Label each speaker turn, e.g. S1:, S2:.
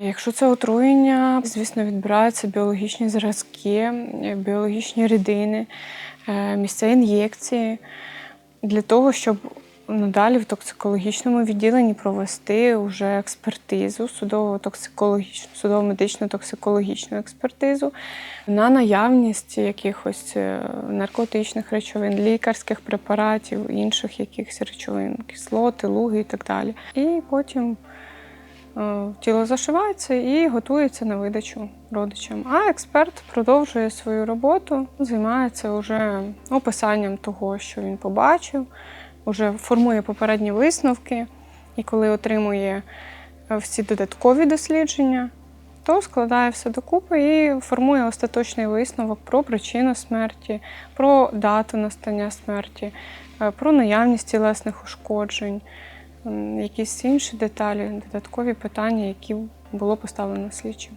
S1: Якщо це отруєння, звісно, відбираються біологічні зразки, біологічні рідини, е, місця ін'єкції для того, щоб надалі в токсикологічному відділенні провести вже експертизу, судово-токсикологічну, судово-медичну токсикологічну експертизу на наявність якихось е, наркотичних речовин, лікарських препаратів, інших якихось речовин, кислоти, луги і так далі. І потім тіло зашивається і готується на видачу родичам. А експерт продовжує свою роботу, займається вже описанням того, що він побачив, вже формує попередні висновки. І коли отримує е, всі додаткові дослідження, то складає все докупи і формує остаточний висновок про причину смерті, про дату настання смерті, е, про наявність тілесних ушкоджень, якісь інші деталі, додаткові питання, які було поставлено слідчим.